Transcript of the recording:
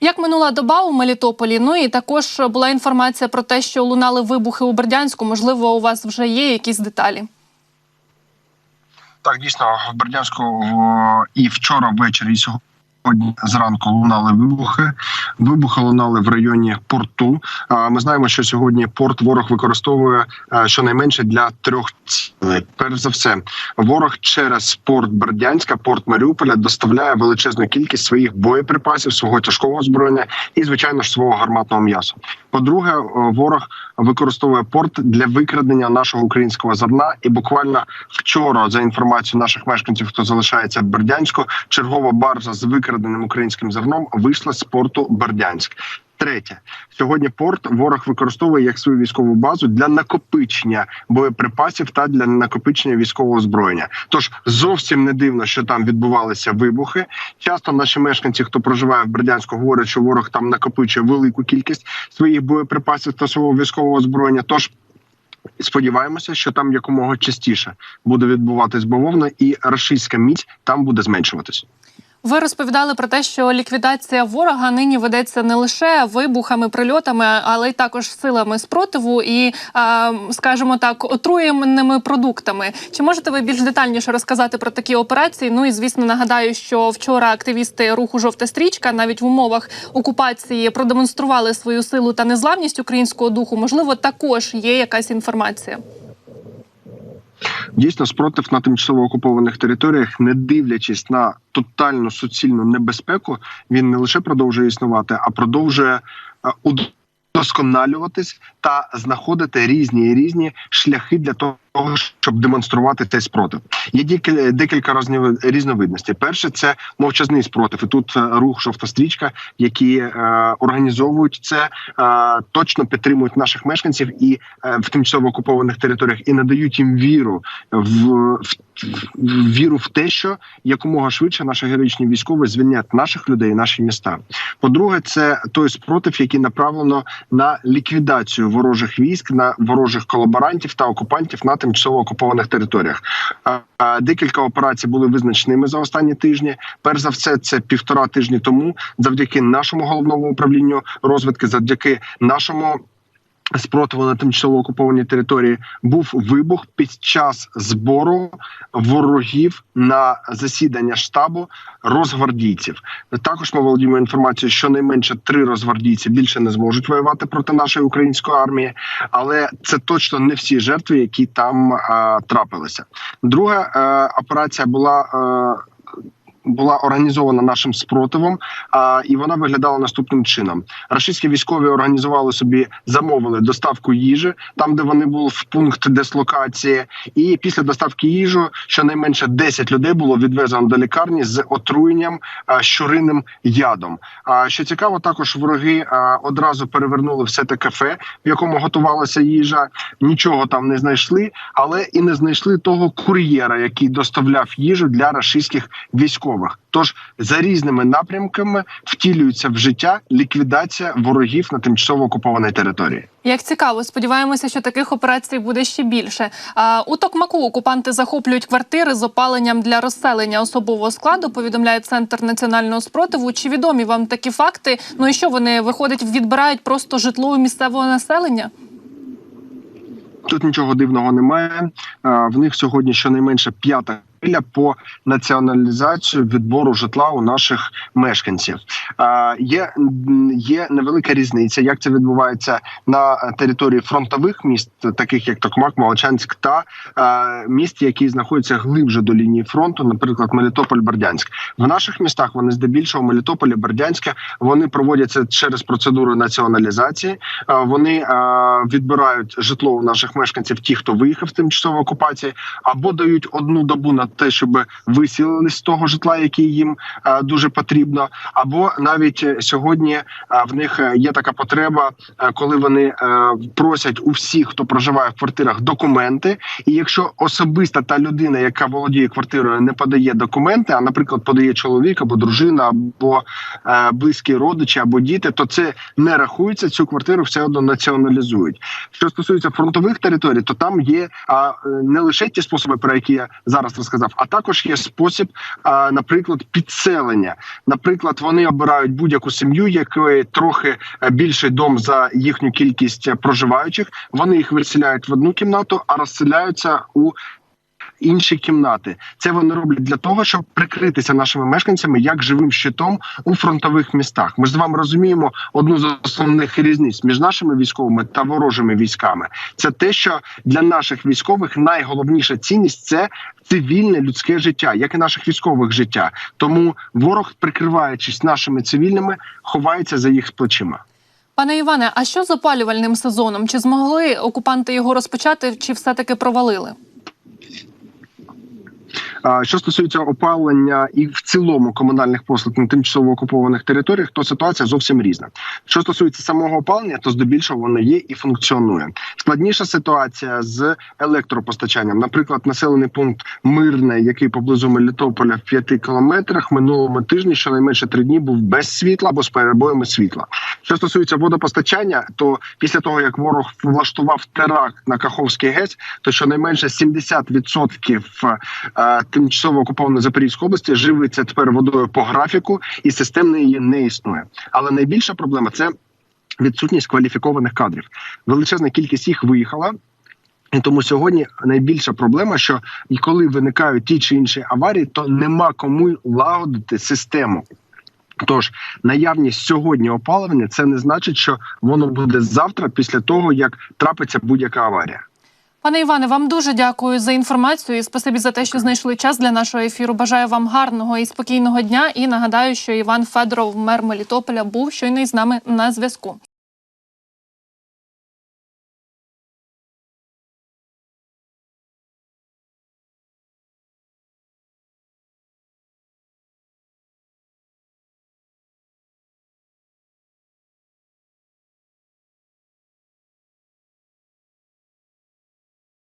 Як минула доба у Мелітополі? Ну і також була інформація про те, що лунали вибухи у Бердянську. Можливо, у вас вже є якісь деталі. Так, дійсно, в Бердянську і вчора ввечері, і сьогодні зранку лунали вибухи. Вибухи лунали в районі порту. Ми знаємо, що сьогодні порт ворог використовує е, щонайменше для трьох цілей. Перш за все, ворог через порт Бердянська, порт Маріуполя доставляє величезну кількість своїх боєприпасів, свого тяжкого озброєння і, звичайно ж, свого гарматного м'яса. По-друге, е, ворог використовує порт для викрадення нашого українського зерна. І буквально вчора, за інформацією наших мешканців, хто залишається в Бердянську, чергова баржа з викраденим українським зерном вийшла з порту Бердянськ. Третє сьогодні порт ворог використовує як свою військову базу для накопичення боєприпасів та для накопичення військового озброєння. Тож зовсім не дивно, що там відбувалися вибухи. Часто наші мешканці, хто проживає в Бердянську, говорять, що ворог там накопичує велику кількість своїх боєприпасів та свого військового озброєння. Тож сподіваємося, що там якомога частіше буде відбуватись бавовна, і рашистська міць там буде зменшуватись. Ви розповідали про те, що ліквідація ворога нині ведеться не лише вибухами, прильотами, але й також силами спротиву і, скажімо так, отруєними продуктами. Чи можете ви більш детальніше розказати про такі операції? Ну і звісно, нагадаю, що вчора активісти руху Жовта стрічка навіть в умовах окупації продемонстрували свою силу та незламність українського духу. Можливо, також є якась інформація. Дійсно, спротив на тимчасово окупованих територіях, не дивлячись на тотальну суцільну небезпеку, він не лише продовжує існувати, а продовжує е, удосконалюватись та знаходити різні і різні шляхи для того, щоб демонструвати цей спротив. Є декілька, різновидностей. Перше це мовчазний спротив. І тут е, рух жовта стрічка, які е, організовують це, е, точно підтримують наших мешканців і е, в тимчасово окупованих територіях і надають їм віру в, в віру в те, що якомога швидше наші героїчні військові звільнять наших людей, наші міста. По-друге, це той спротив, який направлено на ліквідацію ворожих військ, на ворожих колаборантів та окупантів на тимчасово окупованих територіях. Декілька операцій були визначеними за останні тижні. Перш за все, це півтора тижні тому, завдяки нашому головному управлінню розвитки, завдяки нашому. Спротиву на тимчасово окупованій території був вибух під час збору ворогів на засідання штабу розгвардійців. Також ми володіємо інформацією, що найменше три розгвардійці більше не зможуть воювати проти нашої української армії, але це точно не всі жертви, які там а, трапилися. Друга е, операція була. Е, була організована нашим спротивом, а і вона виглядала наступним чином: рашистські військові організували собі, замовили доставку їжі там, де вони були в пункт дислокації, і після доставки їжі щонайменше 10 людей було відвезено до лікарні з отруєнням щуриним ядом. А що цікаво, також вороги одразу перевернули все те кафе, в якому готувалася їжа. Нічого там не знайшли, але і не знайшли того кур'єра, який доставляв їжу для рашистських військових. Тож за різними напрямками втілюється в життя ліквідація ворогів на тимчасово окупованій території. Як цікаво, сподіваємося, що таких операцій буде ще більше. А, у Токмаку окупанти захоплюють квартири з опаленням для розселення особового складу. Повідомляє центр національного спротиву. Чи відомі вам такі факти? Ну і що вони виходить, відбирають просто житло у місцевого населення? Тут нічого дивного немає. В них сьогодні щонайменше п'ята хвиля по націоналізацію відбору житла у наших мешканців. Є, є невелика різниця, як це відбувається на території фронтових міст, таких як Токмак, Молочанськ, та міст, які знаходяться глибше до лінії фронту, наприклад, Мелітополь, Бердянськ. В наших містах вони здебільшого Мелітополі, Бердянська, вони проводяться через процедуру націоналізації. Вони відбирають житло у наших мешканців, ті, хто виїхав з тимчасової окупації, або дають одну добу на те, щоб висілились з того житла, яке їм дуже потрібно, або навіть е, сьогодні в них е, є така потреба, е, коли вони е, просять у всіх, хто проживає в квартирах, документи. І якщо особиста та людина, яка володіє квартирою, не подає документи, а наприклад, подає чоловік або дружина, або е, близькі родичі, або діти, то це не рахується. Цю квартиру все одно націоналізують. Що стосується фронтових територій, то там є е, не лише ті способи, про які я зараз розказав. Сказав. А також є спосіб, наприклад, підселення. Наприклад, вони обирають будь-яку сім'ю, якої трохи е, більший дом за їхню кількість е, проживаючих. Вони їх виселяють в одну кімнату, а розселяються у інші кімнати. Це вони роблять для того, щоб прикритися нашими мешканцями як живим щитом у фронтових містах. Ми з вами розуміємо одну з основних різниць між нашими військовими та ворожими військами. Це те, що для наших військових найголовніша цінність це цивільне людське життя, як і наших військових життя. Тому ворог, прикриваючись нашими цивільними, ховається за їх плечима. Пане Іване, а що з опалювальним сезоном? Чи змогли окупанти його розпочати, чи все таки провалили? Що стосується опалення і в цілому комунальних послуг на тимчасово окупованих територіях, то ситуація зовсім різна. Що стосується самого опалення, то здебільшого воно є і функціонує. Складніша ситуація з електропостачанням. Наприклад, населений пункт Мирне, який поблизу Мелітополя в п'яти кілометрах, минулому тижні щонайменше три дні був без світла або з перебоями світла. Що стосується водопостачання, то після того як ворог влаштував теракт на Каховський ГЕС, то щонайменше 70% е, тимчасово окупованої Запорізької області живиться тепер водою по графіку, і системно її не існує. Але найбільша проблема це відсутність кваліфікованих кадрів. Величезна кількість їх виїхала. І тому сьогодні найбільша проблема, що і коли виникають ті чи інші аварії, то нема кому лагодити систему. Тож наявність сьогодні опалення це не значить, що воно буде завтра, після того як трапиться будь-яка аварія. Пане Іване, вам дуже дякую за інформацію і спасибі за те, що знайшли час для нашого ефіру. Бажаю вам гарного і спокійного дня. І нагадаю, що Іван Федоров, мер Мелітополя, був щойно із нами на зв'язку.